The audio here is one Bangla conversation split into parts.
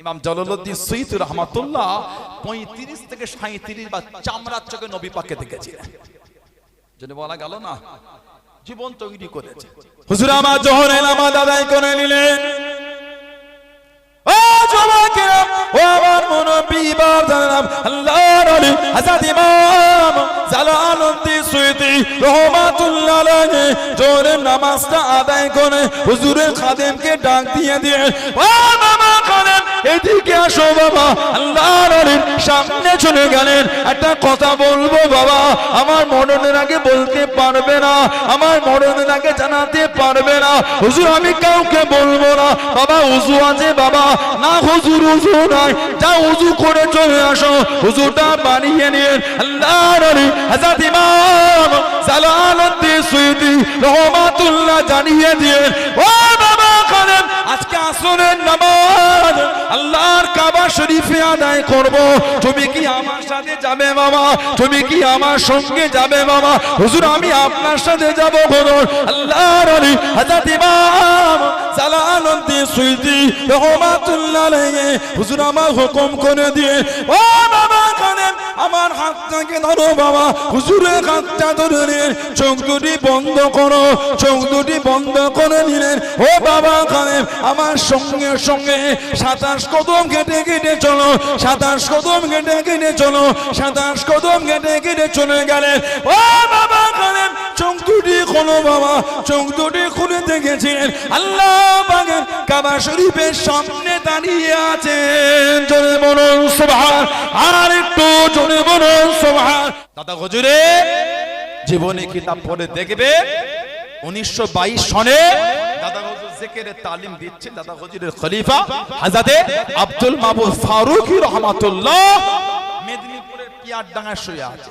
ইমাম জালালউদ্দিন সৈয়দ রহমাতুল্লাহ পঁয়ত্রিশ থেকে সাঁত্রিশ বা চামড়ার চোখে নবী পাকে দেখেছিলেন। যদি বলা গেল না, জীবন তৈরি করেছে। হুজুর, আমার জোহরে নামাজ আদায় করে নিলেন। নামাজটা আদায় করে হুজুরের খাদেমকে ডাক দিয়ে দিয়ে, ও এদিকে আসো বাবা। আল্লাহর সামনে চলে গেলেন। একটা কথা বলব বাবা। আমার মরণের আগে বলতে পারবে না। আমার মরণের আগে জানাতে পারবে না। হুজুর, আমি কাউকে বলব না। বাবা, উজু আছে বাবা। না হুজুর, উজু নাই। যা উজু করে চলে আসো। হুজুরটা বানিয়ে নিন। আল্লাহর আলী হযরত ইমাম জালালউদ্দিন সুয়ুতি রহমাতুল্লাহ জানিয়ে দিয়ে ও আজকে আসরের নামাজ আল্লাহর কাবা শরীফে আদায় করব। তুমি কি আমার সাথে যাবে বাবা তুমি কি আমার সঙ্গে যাবে বাবা হুজুর, আমি আপনার সাথে যাব বলুন আল্লাহর আলী হাজার ইমাম জালালউদ্দিন সুইদি রহমাতুল্লাহ হুজুর, আমার হুকুম করে দিয়ে, ও হাতটাকে ধরো বাবা। হুজুরের হাতটা ধরে নিলেন চোখ দুটি বন্ধ করো। চোখ দুটি বন্ধ করে নিলেন। ও বাবা কালেম আমার সঙ্গে সঙ্গে সাতাশ কদম কেটে কেটে চলো। সাতাশ কদম কেটে কেটে চলো। সাতাশ কদম কেটে কেটে চলে গেলেন। ও বাবা কালেম জীবনী কিতাব পড়ে দেখবে, উনিশশো বাইশ সনে দাদা হুজুর তালিম দিচ্ছেন দাদা হুজুরের খলিফা হাজাতে আব্দুল মাহবুব ফারুকি রহমাতুল্লাহ, মেদিনীপুরের পিয়ার ডাঙা শুয়ে আছে।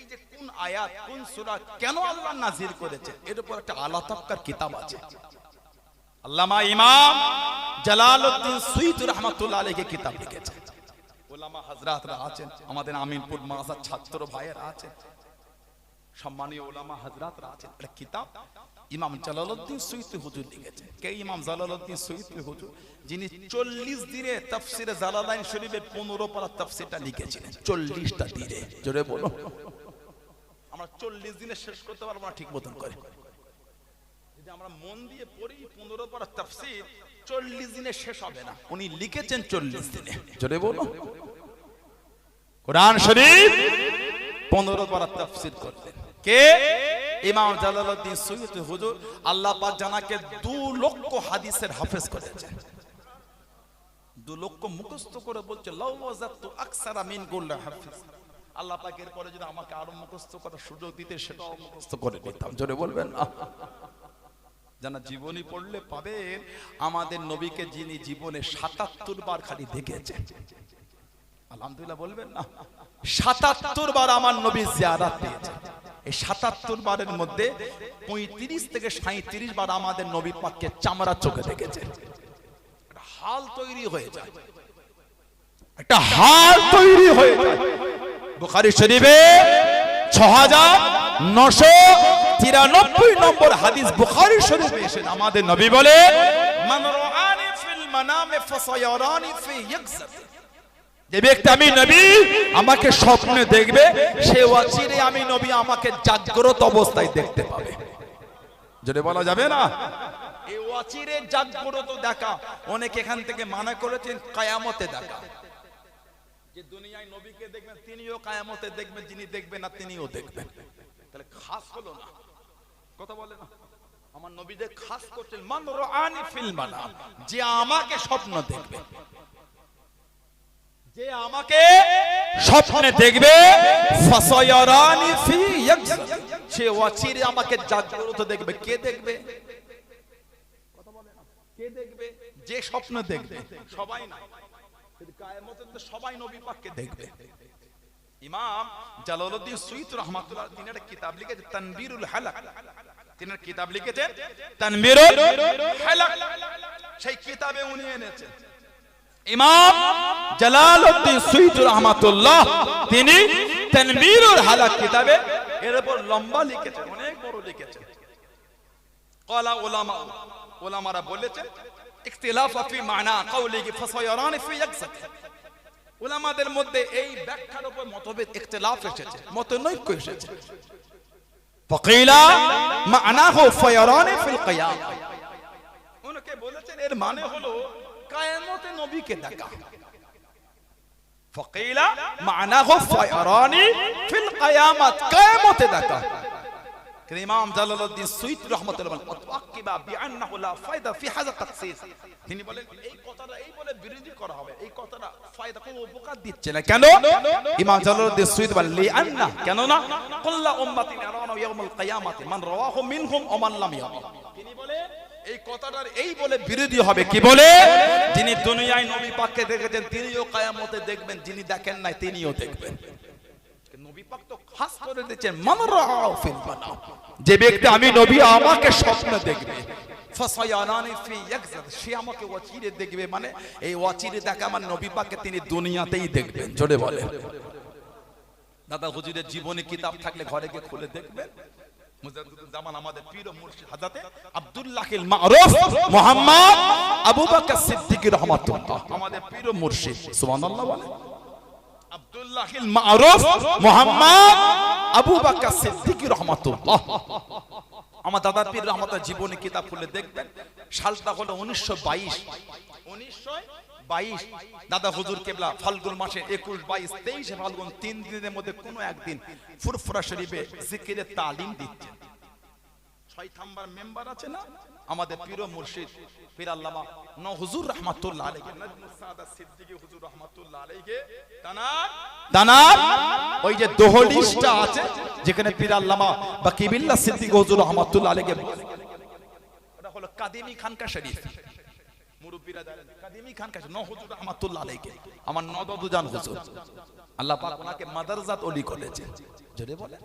এই যে কোন আয়াত, কোন কেন আল্লাহ নাজিল করেছে? এর উপর একটা কিতাব আছে। আল্লামা ইমাম জালালউদ্দিন আলাইহি কিতাব লিখেছেন। ওলামা হাজরাতরা আছেন, আমাদের আমিনপুর ছাত্র আছেন। সম্মানীয় ওলামা হাজরাতরা আছেন, একটা কিতাব ইমাম জালালউদ্দিন হুজুর লিখেছে কে ইমাম জালালউদ্দিন হুজুর? যিনি চল্লিশ দিনে তাফসিরে জালালাইন শরীফের পনেরো পারা তাফসিরটা লিখেছিলেন, চল্লিশটা দিনে। জোরে বলো আমরা চল্লিশ দিনে শেষ করতে পারব না ঠিক মতন করে। যদি আমরা মন দিয়ে পড়ি পনেরো পারা তাফসির চল্লিশ দিনে শেষ হবে না। উনি লিখেছেন চল্লিশ দিনে। জোরে বলো কোরআন শরীফ পনেরো পারা তাফসির করলেন। কে? ইমাম জালালউদ্দিন সৈয়দ হুজুর। আল্লাহ পাক জানাকে দু লক্ষ হাদিসের হাফেজ করেছেন। দু লক্ষ মুখস্থ করে বলছে লাউ আকসারা মিন গুল্লা হাফিজ। আল্লাহ পাকের পরে যদি আমাকে আরও মুখস্থ করার সুযোগ দিতে সেটাও মুখস্থ করে নিতাম জোরে বলবেন? জানা জীবনী পড়লে পাবেন আমাদের নবীকে যিনি জীবনে সাতাত্তর বার খালি দেখেছেন। আলহামদুলিল্লাহ বলবেন না? সাতাত্তর বার আমার নবী জিয়ারাত পেয়েছেন এই সাতাত্তর বারের মধ্যে পঁয়ত্রিশ থেকে সাঁত্রিশ বার আমাদের নবী পাককে চামড়া চোখে দেখেছেন। হাল তৈরি হয়ে যায়। একটা হাল তৈরি হয়ে যায়। বুখারী শরীফে ছ হাজার নশো তিরানব্বই নম্বর হাদিস বুখারী শরীফে এসে আমাদের নবী বলে যে ব্যক্তি আমি নবী, আমাকে স্বপ্নে দেখবে, সে অচিরে আমি নবী আমাকে জাগ্রত অবস্থায় দেখতে পাবে। যদি বলা যাবে না? এই অচিরে জাগ্রত দেখা, অনেক এখান থেকে মানা করেছেন, কায়ামতে দেখা। যে দুনিয়ায় নবীকে দেখবেন, তিনিও কায়ামতে দেখবেন, যিনি দেখবেন না তিনিও দেখবেন। তাহলে খাস হলো না। কথা বলে না। আমার নবীদের খাস করছেন মান রাআনি ফিল মানাম, যে আমাকে স্বপ্ন দেখবে। যে আমাকে স্বপ্নে দেখবে, ফাসায়ারানি ফি ইয়াকজাত সে অচিরে আমাকে জাগ্রত দেখবে। কে দেখবে? কথা বলে না। কে দেখবে? যে স্বপ্ন দেখবে। সবাই না। সবাই নবী পাককে দেখবে। ইমাম জালালউদ্দিন সুইত রহমাতুল্লাহ তিনি একটা কিতাব লিখেছেন তানবীরুল হালাক। তিনি কিতাব লিখেছেন তানবীরুল হালাক। সেই কিতাবে উনি এনেছেন। ইমাম জালালউদ্দিন রহমাতুল্লাহ তিনি তানবীরুল হালাক কিতাবে এর উপর লম্বা লিখেছেন, অনেক বড় লিখেছেন। কলা ওলামা ওলামারা বলেছেন ইখতিলাফ ফি মানা কওলিহি ফাসায়ারান ফি ইয়াকসাত ওলামাদের মধ্যে এই ব্যাখ্যার উপর মতভেদ, ইখতিলাফ এসেছে, মতনৈক্য এসেছে। ফাকিলা মানাহু ফায়ারান ফিল কিয়াম। উনকে বলেছেন, এর মানে হলো কিয়ামতে নবীকে দেখা। ফাকিলা মানাহু ফায়ারান ফিল কিয়ামত, কিয়ামতে দেখা। কিন্তু ইমাম জালালউদ্দিন সুইত রহমাতুল্লাহ বিআন্নাহু লা ফায়দা ফি হাযা তিনি বলেন, এই কথাটা, এই বলে বিরোধী করা হবে, এই কথাটা ফায়দা কোনো উপকার দিচ্ছে না। কেন? ইমাম জালালউদ্দিন সুইত বলেন কেন না কুল্লা ইয়াউমুল কিয়ামাতি, মান রাওয়াহু মিনহুম মান লাম তিনি এই কথাটার, এই বলে বিরোধী হবে। কি বলে? যিনি দুনিয়ায় নবী পাককে দেখেছেন, তিনিও কিয়ামতে দেখবেন, যিনি দেখেন নাই, তিনিও দেখবেন। যে ব্যক্তি আমি নবী আমাকে স্বপ্ন দেখবে। ফাসায়ানানি ফি ইয়াকজাদ সে আমাকে ওয়াচিরে দেখবে। মানে এই ওয়াচিরে দেখা মানে নবী পাককে তিনি দুনিয়াতেই দেখবেন জোরে বলে দাদা হুজুরের জীবনী কিতাব থাকলে ঘরে গিয়ে খুলে দেখবেন। জামান আমাদের পীর মুর্শিদ হাজাতে আব্দুল্লাহিল মারুফ মুহাম্মদ আবু বকর সিদ্দিক রহমাতুল্লাহ। আমাদের পীর মুর্শিদ সুবহানাল্লাহ বলে আব্দুল্লাহিল মারুফ মুহাম্মদ আবু আমার পীর জীবনী কিতাব খুলে দেখবেন। সালটা হলো উনিশশো বাইশ। উনিশশো বাইশ। দাদা হুজুর কেবলা, ফাল্গুন মাসে একুশ বাইশ, তেইশে ফাল্গুন, তিন দিনের মধ্যে কোনো একদিন ফুরফুরা শরীফে জিকিরের তালিম দিচ্ছেন ছয় থাম্বার মেম্বার আছে না? আমাদের পীর মুর্শিদ পীর আল্লামা ন হুজুর রহমাতুল্লাহ আলাইহি। সাদা সিদ্দিকী হুজুর রাহমাতুল্লাহ আলাইহি তানার তানার ওই যে দোহলিশটা আছে, যেখানে পীর আল্লামা বা কিবিল্লাহ সিদ্দিকী হুজুর রাহমাতুল্লাহ আলাইহি। ওটা হলো কাদিমি খানকা শরীফ। মুরব্বিরা জানেন কাদিমি খানকা ন হুজুর রাহমাতুল্লাহ আলাইহি। আমার নদদু জান হুজুর। আল্লাহ পাক ওনাকে মাদারজাত ওলি করেছে। জোরে বলে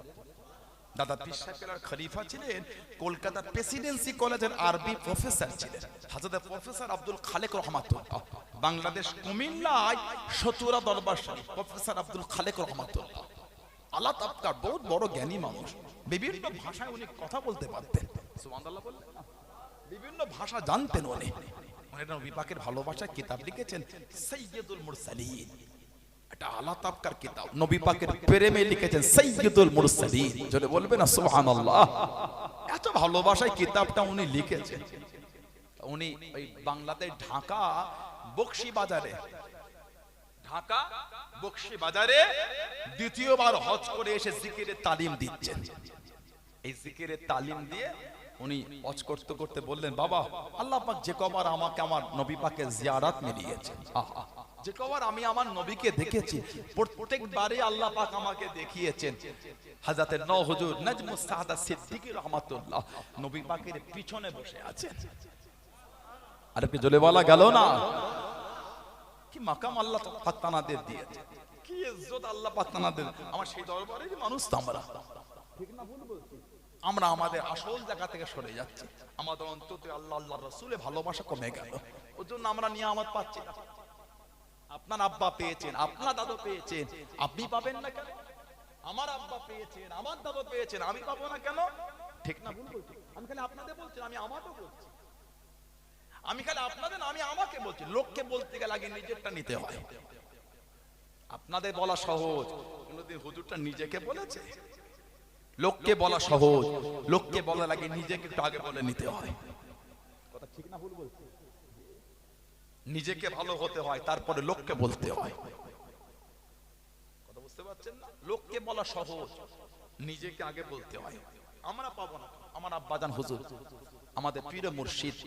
দাদা পীর সাহেবের খলিফা ছিলেন কলকাতা প্রেসিডেন্সি কলেজের আরবি প্রফেসর ছিলেন, হাজরত প্রফেসর আব্দুল খালেক রহমাতুল্লাহ, বাংলাদেশ কুমিল্লায় সতুরা দরবার প্রফেসর আব্দুল খালেক রহমাতুল্লাহ। আল্লাহ তাপকার বহুত বড় জ্ঞানী মানুষ, বিভিন্ন ভাষায় উনি কথা বলতে পারতেন। বিভিন্ন ভাষা জানতেন উনি। উনি নবী পাকের কিতাব লিখেছেন সৈয়দুল মুরসালিন। কিতাব। নবী পাকের প্রেমে লিখেছেন মুরসালিন। বলবেন না সুবহানাল্লাহ। এত ভালোবাসায় কিতাবটা উনি লিখেছেন। উনি ওই ঢাকা বক্সি বাজারে ঢাকা বক্সি বাজারে দ্বিতীয়বার হজ করে এসে জিকিরের তালিম দিচ্ছেন। এই জিকিরের তালিম দিয়ে উনি হজ করতে করতে বললেন বাবা আল্লাহ পাক যে কবার আমাকে আমার নবী পাকের জিয়ারাত মিলিয়েছে আহা, যে কবার আমি আমার নবীকে দেখেছি প্রত্যেকবারে আল্লাহ পাক আমাকে দেখিয়েছেন। হাজাতের ন হুজুর সাদা সিদ্দিকী রহমাতুল্লাহ নবী পাকের পিছনে বসে আছেন। আর কি জলে বলা গেল না? কি মাকাম আল্লাহ দিয়েছে। কি ইজ্জত আল্লাহ আমার সেই দরবারের মানুষ তো আমরা। আমরা আমাদের আসল জায়গা থেকে সরে যাচ্ছি। আমাদের অন্তত আল্লাহ আল্লাহ রসুলের ভালোবাসা কমে গেল। ওর জন্য আমরা নিয়ামত পাচ্ছি না। আপনার আব্বা পেয়েছেন, আপনার দাদু পেয়েছেন। আপনি পাবেন না কেন? আমার আব্বা পেয়েছেন, আমার দাদু পেয়েছেন, আমি পাবো না কেন? ঠিক না ভুল বলছি? আমি খালি আপনাদের বলছি, আমি আমাকেও বলছি। আমি খালি আপনাদের আমি আমাকে বলছি। লোককে বলতে গেলে আগে নিজেরটা নিতে হয়। আপনাদের বলা সহজ। কোনদিন হুজুরটা নিজেকে বলেছে? লোককে বলা সহজ। লোককে বলা লাগে নিজেকে একটু আগে বলে নিতে হয়। কথা ঠিক না ভুল বলছি? নিজেকে ভালো হতে হয়, তারপরে লোককে বলতে হয়। লোককে বলা সহজ, নিজেকে আগে বলতে হয়। আমরা পাবো না। আমার হুজুর, আমাদের পীর মুর্শিদ।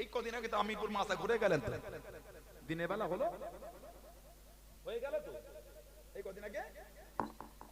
এই কদিন আগে তো আমিপুর মাথা ঘুরে গেলেন দিনের বেলা হলো? হয়ে গেল তো? এই কদিন আগে?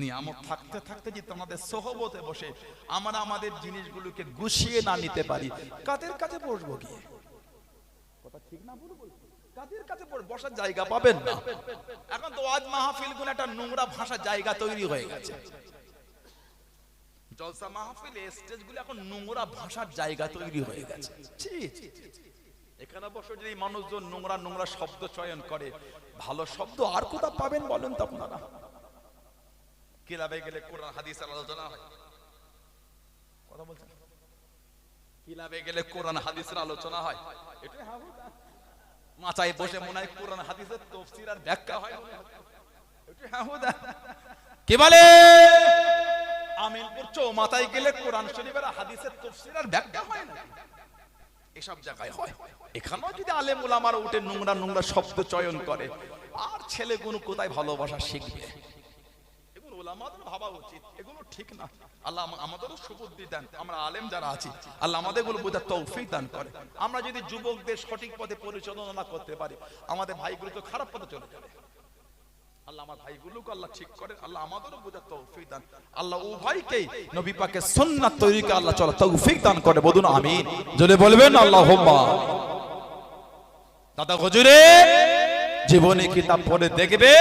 নিয়ামত থাকতে থাকতে যদি আমাদের সহবতে বসে আমরা আমাদের জিনিসগুলোকে গুছিয়ে না নিতে পারি। কাদের কাছে বসবো গিয়ে? কথা ঠিক না বলছি? কাদের কাছে বসার জায়গা পাবেন না। এখন তো আজ মাহফিলগুলো একটা নোংরা ভাষা জায়গা তৈরি হয়ে গেছে। জলসা মাহফিল স্টেজগুলো এখন নোংরা ভাষার জায়গা তৈরি হয়ে গেছে। এখানে বসে যদি মানুষজন নোংরা নোংরা শব্দ চয়ন করে, ভালো শব্দ আর কোথাও পাবেন বলেন তো আপনারা? কিলাবে গেলে কোরআন, হাদিস আলোচনা হয়? কথা বলছেন? কিলাবে গেলে কোরআন হাদিসের আলোচনা হয়? এটাই বসে মনে হয় কোরআন, হাদিসের তফসির আর ব্যাখ্যা হয় এটাই। কি বলে? আমিনপুর চৌমাথায় গেলে কোরআন শরীফের হাদিসের তফসির আর ব্যাখ্যা হয় না। এসব জায়গায় হয়। এখানেও যদি আলেম ওলামার উঠে নোংরা নোংরা শব্দ চয়ন করে, আর ছেলেগুলো কোথায় ভালোবাসা শিখবে? ওলামাদের ভাবা উচিত। এগুলো ঠিক না। আল্লাহ আমা- আমাদেরও সুবুদ্ধি দেন। আমরা আলেম যারা আছি, আল্লাহ আমাদেরগুলো বোঝার তৌফিক দান করে। আমরা যদি যুবকদের সঠিক পথে পরিচালনা করতে পারি, আমাদের ভাইগুলো তো খারাপ পথে চলে যাবে। আল্লাহ কিতাব পড়ে দেখবে,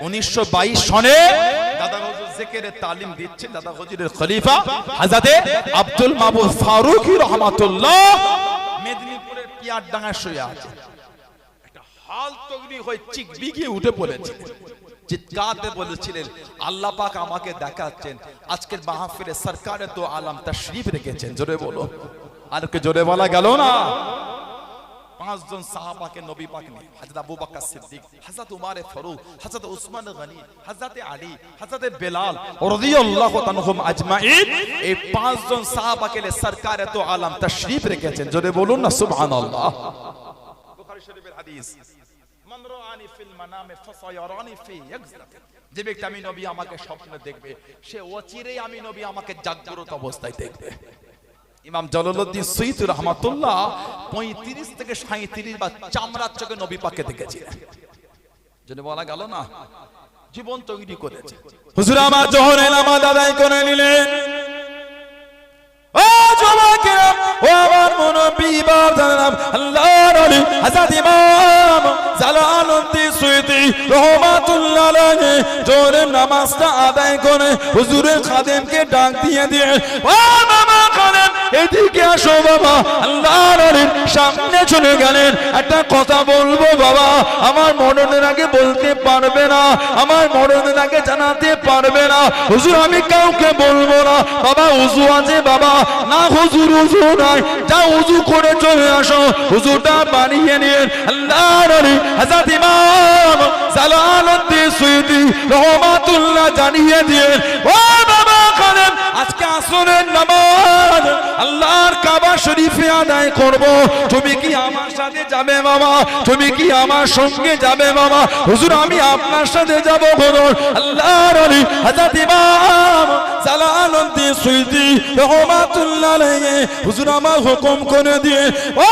উনিশশো বাইশ সনে দাদা তালিম দিচ্ছে দাদা হজুরের খলিফা হাজাতে আব্দুল মাহবুব ফারুকি রহমাতুল্লাহ। মেদিনীপুরের পিয়ার ডাঙায় শুয়ে আছে। একটা হাল তৈরি হয়ে চিক বিগিয়ে উঠে পড়েছে। চিৎকারতে বলেছিলেন আল্লাহ পাক আমাকে দেখাচ্ছেন আজকের মাহফিলে সরকারে তো আলাম তশরিফ রেখেছেন। জোরে বলো। আর কে জোরে বলা গেল না? পাঁচজন সাহাবাকে নবী পাক নিয়ে হযরত আবু বকর সিদ্দিক হযরত উমর ফারুক হযরত উসমান গনি হযরত আলী হযরত বেলাল রাদিয়াল্লাহু তাআলাহুম আজমাইন এই পাঁচজন সাহাবাকে নিয়ে সরকারে তো আলাম তশরিফ রেখেছেন। জোরে বলুন না সুবহানাল্লাহ। বুখারী শরীফের হাদিস মান রাআনি ফিল মানামে ফাসায়ারানি ফি ইয়াকজাত যে ব্যক্তি আমি নবী আমাকে স্বপ্নে দেখবে সে অচিরেই আমি নবী আমাকে জাগ্রত অবস্থায় দেখবে। ইমাম জালালউদ্দিন সৈয়দ রহমাতুল্লাহ পঁয়ত্রিশ থেকে সাঁত্রিশ বা চামড়ার চোখে নবী পাকে দেখেছিলেন। যদি বলা গেল না, জীবন তৈরি করেছে। হুজুর, আমার জোহরে নামাজ আদায় করে নিলেন। নামাজটা আদায় করে হুজুরের খাদেমকে ডাক দিয়ে দিয়ে এদিকে আসো বাবা। আল্লাহর সামনে চলে গেলেন। একটা কথা বলব বাবা, আমার মরণের আগে বলতে পারবে না, আমার মরণের আগে জানাতে পারবে না। হুজুর, আমি কাউকে বলব না। বাবা, উজু আছে বাবা। না হুজুর, উজু নাই। যা উজু করে চলে আসো। হুজুরটা বানিয়ে নিন। আল্লাহর আলী হযরত ইমাম জালালউদ্দিন সুয়ুতি রহমাতুল্লাহ জানিয়ে দিয়ে ও আজকে আসরের নামাজ আল্লাহর কাবা শরীফে আদায় করব। তুমি কি আমার সাথে যাবে বাবা তুমি কি আমার সঙ্গে যাবে বাবা হুজুর, আমি আপনার সাথে যাব বলুন আল্লাহর আলী হযরত ইমাম জালালউদ্দিন সুয়ুতি রহমাতুল্লাহ আলাইহি, হুজুর, আমার হুকুম করে দিয়ে, ও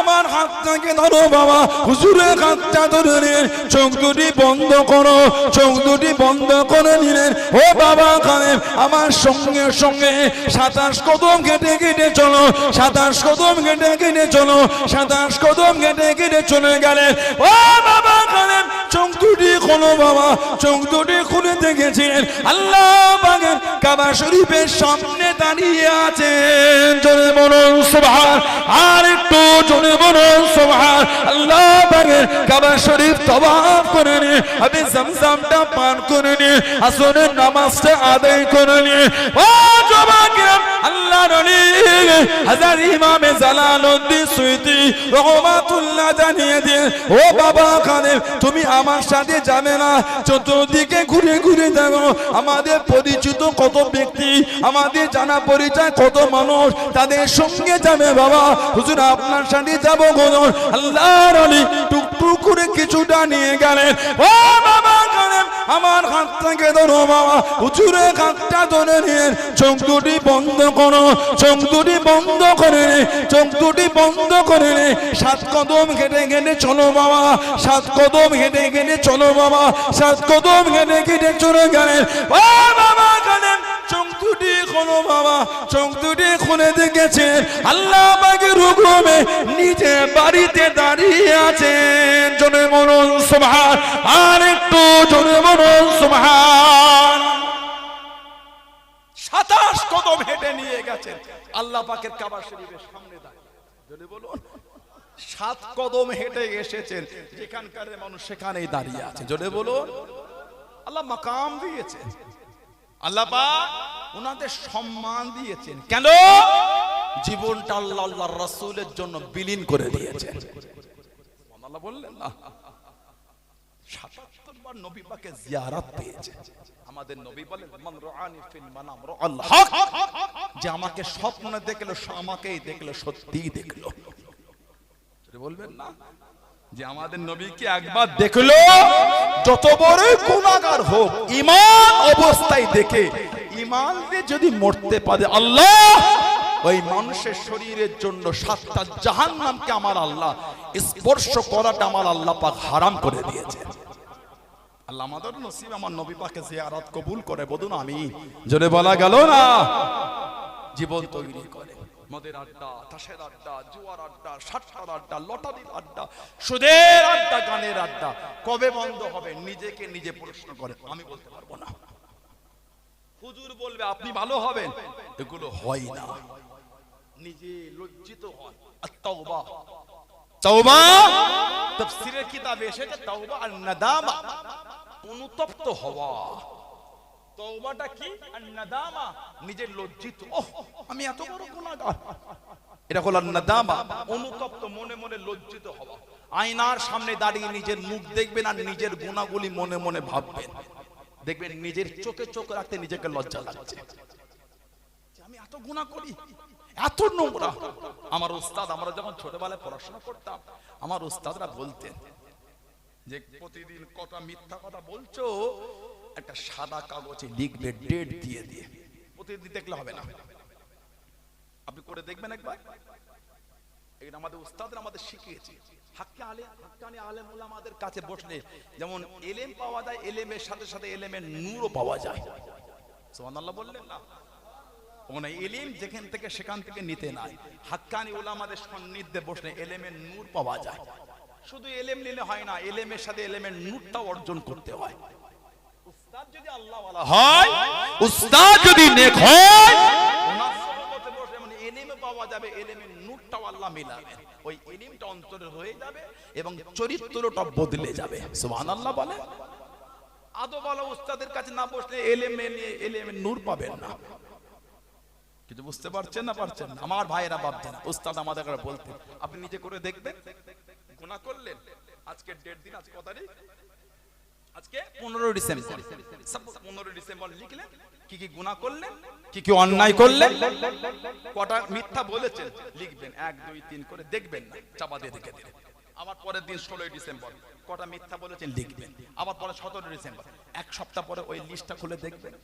আমার হাতটাকে ধরো বাবা। হুজুরের হাতটা ধরে নিন। চোখ দুটি বন্ধ করো। চোখ দুটি বন্ধ করে নিলেন। ও বাবা খালেদ আমার সঙ্গে সঙ্গে সাতাশ কদম কেটে কেটে চলো। সাতাশ কদম কেটে কেটে চলো। সাতাশ কদম কেটে কেটে চলে গেলেন। ও বাবা চোখ দুটি খোলো বাবা চোখ দুটি খুলে দেখেছেন আল্লাহ বাগের কাবা শরীফের সামনে দাঁড়িয়ে আছেন। জোরে বলুন, সুবহান। আর একটু জোরে বলুন, সুবহান। আল্লাহ বাগের কাবা শরীফ তওয়াফ করে নিয়ে আমি জমজমটা পান করে নিয়ে আসরের নামাজটা আদায় করে নিয়ে ও জবান আল্লাহ আল্লাহর হাজার ইমামে জালালউদ্দিন সুইতি রহমাতুল্লাহ জানিয়ে দিয়ে ও বাবা খানে তুমি আমার সাথে যাবে না। চতুর্দিকে ঘুরে ঘুরে দেখো, আমাদের পরিচিত কত ব্যক্তি, আমাদের জানা পরিচয় কত মানুষ, তাদের সঙ্গে যাবে বাবা। হুজুর, আপনার সাথে যাব গজন আল্লাহর অলি টুকটুক করে কিছুটা নিয়ে গেলেন। ও বাবা! আমার হাত থেকে ধরো বাবা। হুজুরে হাতটা ধরে নিয়ে চোখ দুটি বন্ধ করো। চোখ দুটি বন্ধ করে নে, চোখ দুটি বন্ধ করে নে। সাত কদম হেঁটে হেঁটে চলো বাবা। সাত কদম হেঁটে হেঁটে চলো বাবা। সাত কদম হেঁটে হেঁটে চলে গেলেন। বাবা বাবা। খুলে দেখেছে আল্লাহ নিজে বাড়িতে দাঁড়িয়ে আছেন। জনে মরণ আর সাতাশ কদম হেঁটে নিয়ে গেছেন। আল্লাহ পাকের শরীফের সামনে দাঁড়িয়ে। বলুন, সাত কদম হেঁটে এসেছেন, যেখানকার মানুষ সেখানেই দাঁড়িয়ে আছে। জোরে বলুন, আল্লাহ মাকাম সম্মান দিয়েছেন। কেন? জীবনটা জন্য বিলীন করে দিয়েছেন। সাতাত্তর বার নবী পাকে জিয়ারাত পেয়েছে। আমাদের নবী মান ফিল মানাম যে আমাকে স্বপ্নে দেখল আমাকেই দেখল দেখল। বলবেন না? যে আমাদের নবীকে একবার দেখল, যত বড় গুনাহগার হোক, ঈমান অবস্থায় দেখে দিয়ে যদি মরতে পারে আল্লাহ ওই মানুষের শরীরের জন্য সাতটা জাহান্নামকে আমার আল্লাহ স্পর্শ করাটা আমার আল্লাহ পাক হারাম করে দিয়েছে। কবুল করে বলা গেল না? জীবন তৈরি করে। আড্ডা, সুদের আড্ডা, গানের আড্ডা, কবে বন্ধ হবে? নিজেকে নিজে প্রশ্ন করে, আমি বলতে পারব না। হুজুর বলবে আপনি ভালো হবেন। এগুলো হয় না। নিজে লজ্জিত হন। তওবা। তওবা? তাফসীরের কিতাবে এসেছে তওবা আর নাদামা। অনুতপ্ত হওয়া। তওবাটা কি? আর নাদামা নিজের লজ্জিত। ওহ আমি এত বড় গুনাহগার। এটা হলো নাদামা অনুতপ্ত মনে মনে লজ্জিত হওয়া। আয়নার সামনে দাঁড়িয়ে নিজের মুখ দেখবেন আর নিজের গুণাগুলি মনে মনে ভাববেন। দেখবেন নিজের চোখে চোখ রাখতে নিজেকে লজ্জা লাগছে। আমি এত গুণা করি, এত নোংরা। আমার উস্তাদ, আমরা যখন ছোটবেলায় পড়াশোনা করতাম, আমার উস্তাদরা বলতেন যে, প্রতিদিন কটা মিথ্যা কথা বলছো, একটা সাদা কাগজে লিখবে ডেট দিয়ে দিয়ে। প্রতিদিন দেখলে হবে না। আপনি করে দেখবেন একবার। এটা আমাদের উস্তাদরা আমাদের শিখিয়েছে। হাক্কে আলে হাক্কানি আলেম আমাদের কাছে বসলে যেমন এলেম পাওয়া যায় এলেমের সাথে সাথে এলেমের নূরও পাওয়া যায়। সুবহানাল্লাহ বললেন না? ওখানে এলিম যেখান থেকে সেখান থেকে নিতে নাই। হাক্কানি ওলামাদের সান্নিধ্যে বসলে এলেমের নূর পাওয়া যায়। শুধু এলেম নিলে হয় না এলেমের সাথে এলেমের নূরটাও অর্জন করতে হয়। উস্তাদ যদি আল্লাহওয়ালা হয় উস্তাদ যদি নেক হয় ওনার সহবতে বসে মানে এলেমে পাওয়া যাবে এলেমের নূরটাও আল্লাহ মিলাবেন। ওই ইলিমটা অন্তরে হয়ে যাবে এবং চরিত্রটা বদলে যাবে। বলে। আদো উস্তাদের কাছে না বসলে এলেমে এলেমে নূর পাবেন না। বুঝতে পারছেন না পারছেন না? আমার ভাইয়েরা ভাবছেন উস্তাদ আমাদের বলতে আপনি নিজে করে দেখবেন। গুনাহ করলেন। আজকে দেড় দিন আজ কত তারিখ? আজকে লিখলেন কি কি গুনাহ করলেন কি কি অন্যায় করলেন কটা মিথ্যা বলেছেন লিখবেন এক দুই তিন করে দেখবেন চাপা পরের দিন ষোলোই ডিসেম্বর কটা মিথ্যা বলেছেন লিখবেন। আবার পরে সতেরো ডিসেম্বর এক সপ্তাহ পরে ওই লিস্টটা খুলে দেখবেন।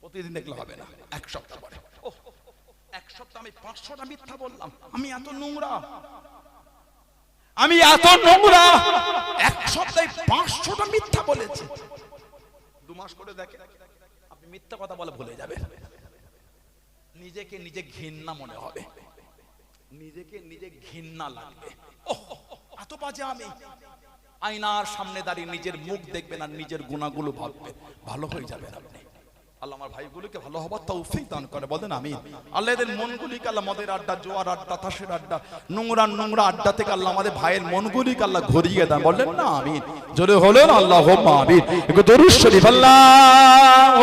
প্রতিদিন দেখলে হবে না এক সপ্তাহ পরে। ওহ, এক সপ্তাহ আমি পাঁচশোটা মিথ্যা বললাম আমি এত নোংরা। আমি এত নোংরা। এক সপ্তাহে পাঁচশোটা মিথ্যা বলেছি। দু মাস করে দেখে, আপনি মিথ্যা কথা বলে ভুলে যাবে নিজেকে নিজে ঘৃণা মনে হবে। নিজেকে নিজে ঘৃণা লাগবে। এত বাজে আমি। আয়নার সামনে দাঁড়িয়ে নিজের মুখ দেখবেন আর নিজের গুণাগুলো ভাববেন। ভালো হয়ে যাবেন আপনি। আল্লাহ আমার ভাইগুলোকে ভালো হবার তৌফিক দান করে, বলেন আমি আল্লাহ এদের মনগুলিকে আল্লাহ মদের আড্ডা, জোয়ার আড্ডা, তাসের আড্ডা নোংরা নোংরা আড্ডা থেকে আল্লাহ আমাদের ভাইয়ের মনগুলিকে আল্লাহ ঘুরিয়ে দেন বললেন না আমি জোরে হলেন আল্লাহ হোম্মা আমি দরুদ শরীফ আল্লাহ